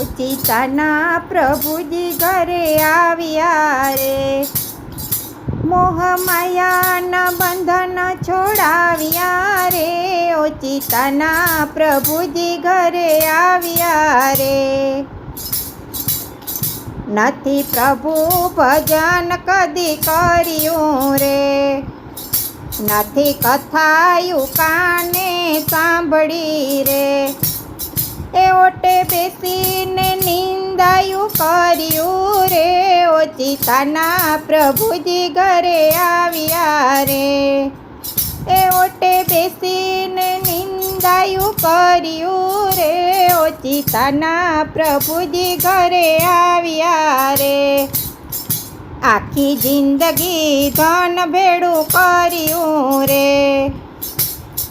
ઓચિતાના પ્રભુજી ઘરે આવ્યા રે. મોહમાયાના બંધન છોડાવ્યા રે. ઓચિતાના પ્રભુજી ઘરે આવ્યા રે. નથી પ્રભુ ભજન કદી કર્યું રે. નથી કથાયું કાને સાંભળી રે. એ ઓટે બેસીને નિંદાયું કર્યું રે. ઓચિતાના પ્રભુજી ઘરે આવ્યા રે. એ ઓટે બેસીને નિંદાયું કર્યું રે. ઓચિતાના પ્રભુજી ઘરે આવ્યા રે. આખી જિંદગી ધન ભેડું કર્યું રે.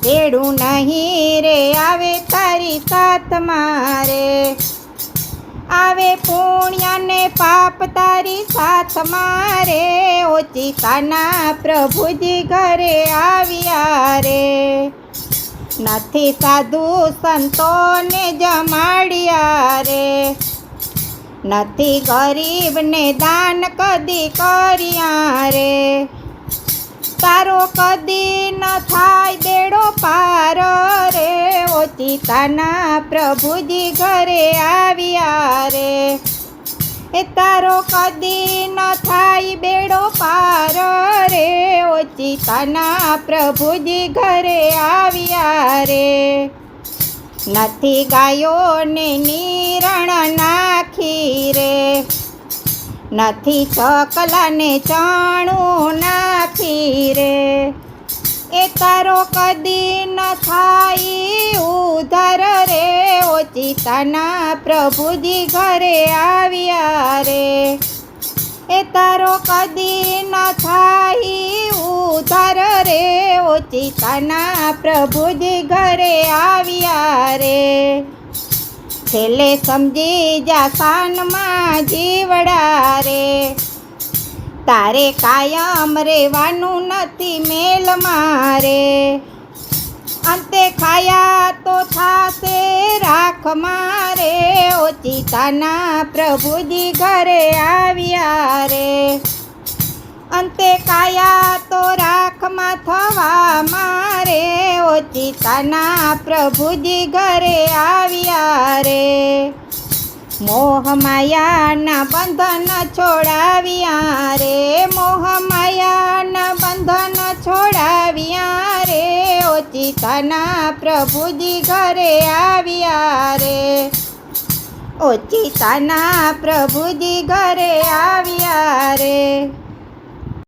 ભેડું નહીં રે, આવે તારી સાથ મારે. આવે પુણ્યને પાપ તારી સાથ મારે. ઓચિતાના પ્રભુજી ઘરે આવ્યા રે. નથી સાધુ સંતોને જમાડ્યા રે. નથી ગરીબને દાન કદી કર્યા રે. તારો કદી ન થાય બેડો પાર રે, ઓચિતાના પ્રભુજી ઘરે આવ્યા રે. એ તારો કદી ન થાય બેડો પાર રે, ઓચિતાના પ્રભુજી ઘરે આવ્યા રે. નથી ગાયોને નિરણ નાખી રે, નથી ચકલાને ચણું નાખી રે એ તારો કદી ન થાય ઉધાર રે. ઓચિતાના પ્રભુજી ઘરે આવ્યા રે. એ તારો કદી ન થાય ઉધાર રે. ઓચિતાના પ્રભુજી ઘરે આવ્યા રે. છેલ્લે સમજી જા સાનમાં જીવડા રે. તારે કાયમ રેવાનું નથી મેલ મારે. અંતે ખાયા તો થાશે, રાખ મારે. ઓચિતાના પ્રભુજી ઘરે આવ્યા રે. અંતે કાયા તો રાખમાં થવા મારે. ઓચિતાના પ્રભુજી ઘરે આવ્યા રે. મોહ માયાના બંધન છોડાવ્યા રે મોહ માયાના બંધન છોડાવ્યા રે, ઓચિતાના પ્રભુજી ઘરે આવ્યા રે. ઓચિતાના પ્રભુજી ઘરે આવ્યા